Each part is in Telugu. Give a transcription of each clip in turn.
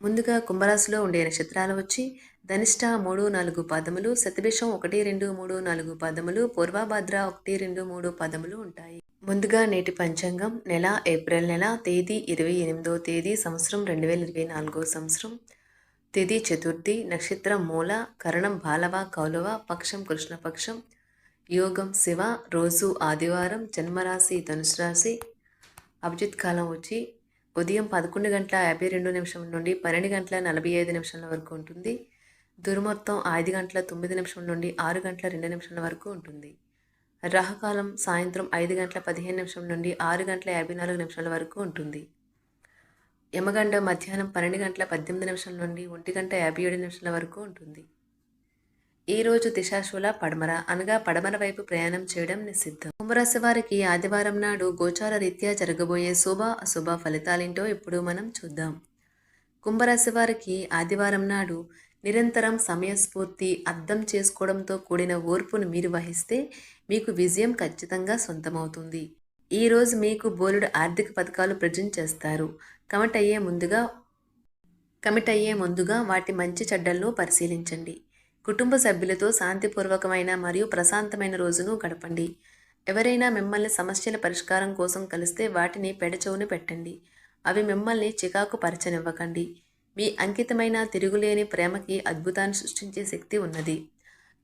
ముందుగా కుంభరాశిలో ఉండే నక్షత్రాలు వచ్చి ధనిష్ట మూడు నాలుగు పదములు శతభిషం ఒకటి రెండు మూడు నాలుగు పదములు పూర్వభద్ర ఒకటి రెండు మూడు పదములు ఉంటాయి. ముందుగా నేటి పంచాంగం నెల ఏప్రిల్ నెల తేదీ ఇరవై ఎనిమిదో తేదీ సంవత్సరం రెండు వేల ఇరవై నాలుగో సంవత్సరం. తేదీ చతుర్థి నక్షత్రం మూల కరణం బాలవ కౌలవ పక్షం కృష్ణపక్షం. యోగం శివ రోజు ఆదివారం జన్మరాశి ధనుసు రాశి. అభిజిత్ కాలం వచ్చి ఉదయం పదకొండు గంటల యాభై రెండు నిమిషం నుండి పన్నెండు గంటల నలభై ఐదు నిమిషాల వరకు ఉంటుంది. దుర్మొత్తం ఐదు గంటల తొమ్మిది నిమిషం నుండి ఆరు గంటల రెండు నిమిషాల వరకు ఉంటుంది. రాహకాలం సాయంత్రం ఐదు గంటల పదిహేను నిమిషం నుండి ఆరు గంటల యాభై నాలుగు నిమిషాల వరకు ఉంటుంది. యమగండ మధ్యాహ్నం పన్నెండు గంటల పద్దెనిమిది నిమిషాల నుండి ఒంటి గంట యాభై ఏడు నిమిషాల వరకు ఉంటుంది. ఈ రోజు దిశాశూల పడమర అనగా పడమర వైపు ప్రయాణం చేయడం నిషిద్ధం. కుంభరాశి వారికి ఆదివారం నాడు గోచార రీత్యా జరగబోయే శుభ అశుభ ఫలితాలేంటో ఇప్పుడు మనం చూద్దాం. కుంభరాశి వారికి ఆదివారం నాడు నిరంతరం సమయస్ఫూర్తి అర్థం చేసుకోవడంతో కూడిన ఓర్పును మీరు వహిస్తే మీకు విజయం ఖచ్చితంగా సొంతమవుతుంది. ఈరోజు మీకు బోలుడు ఆర్థిక పథకాలు ప్రజెంట్ చేస్తారు. కమిట్ అయ్యే ముందుగా కమిట్ అయ్యే ముందుగా వాటి మంచి చెడ్డలను పరిశీలించండి. కుటుంబ సభ్యులతో శాంతిపూర్వకమైన మరియు ప్రశాంతమైన రోజును గడపండి. ఎవరైనా మిమ్మల్ని సమస్యల పరిష్కారం కోసం కలిస్తే వాటిని పెడచవును పెట్టండి. అవి మిమ్మల్ని చికాకు పరచనివ్వకండి. మీ అంకితమైన తిరుగులేని ప్రేమకి అద్భుతాన్ని సృష్టించే శక్తి ఉన్నది.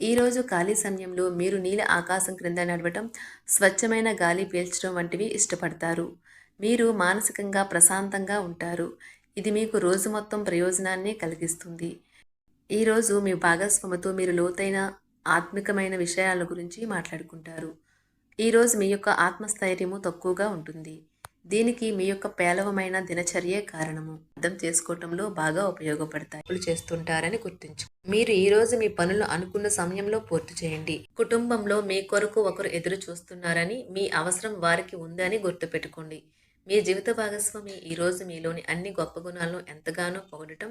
ఈరోజు ఖాళీ సమయంలో మీరు నీల ఆకాశం క్రింద నడవటం స్వచ్ఛమైన గాలి పీల్చడం వంటివి ఇష్టపడతారు. మీరు మానసికంగా ప్రశాంతంగా ఉంటారు. ఇది మీకు రోజు మొత్తం ప్రయోజనాన్ని కలిగిస్తుంది. ఈరోజు మీ భాగస్వామితో మీరు లోతైన ఆత్మికమైన విషయాల గురించి మాట్లాడుకుంటారు. ఈరోజు మీ యొక్క ఆత్మస్థైర్యము తక్కువగా ఉంటుంది. దీనికి మీ యొక్క పేలవమైన దినచర్యే కారణము. అర్థం చేసుకోవటంలో బాగా ఉపయోగపడతాయి. చేస్తుంటారని గుర్తించు. మీరు ఈ రోజు మీ పనులు అనుకున్న సమయంలో పూర్తి చేయండి. కుటుంబంలో మీ కొరకు ఒకరు ఎదురు చూస్తున్నారని మీ అవసరం వారికి ఉందని గుర్తుపెట్టుకోండి. మీ జీవిత భాగస్వామి ఈ రోజు మీలోని అన్ని గొప్ప గుణాలను ఎంతగానో పొగడటం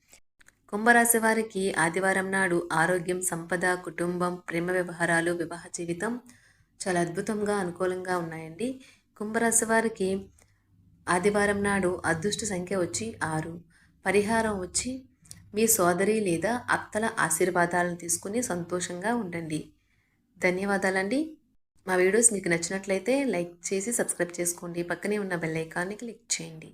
కుంభరాశి వారికి ఆదివారం నాడు ఆరోగ్యం సంపద కుటుంబం ప్రేమ వ్యవహారాలు వివాహ జీవితం చాలా అద్భుతంగా అనుకూలంగా ఉన్నాయండి. కుంభరాశి వారికి ఆదివారం నాడు అదృష్ట సంఖ్య వచ్చి ఆరు. పరిహారం వచ్చి మీ సోదరి లేదా అత్తల ఆశీర్వాదాలను తీసుకుని సంతోషంగా ఉండండి. ధన్యవాదాలండి. మా వీడియోస్ మీకు నచ్చినట్లయితే లైక్ చేసి సబ్స్క్రైబ్ చేసుకోండి. పక్కనే ఉన్న బెల్ ఐకాన్ని క్లిక్ చేయండి.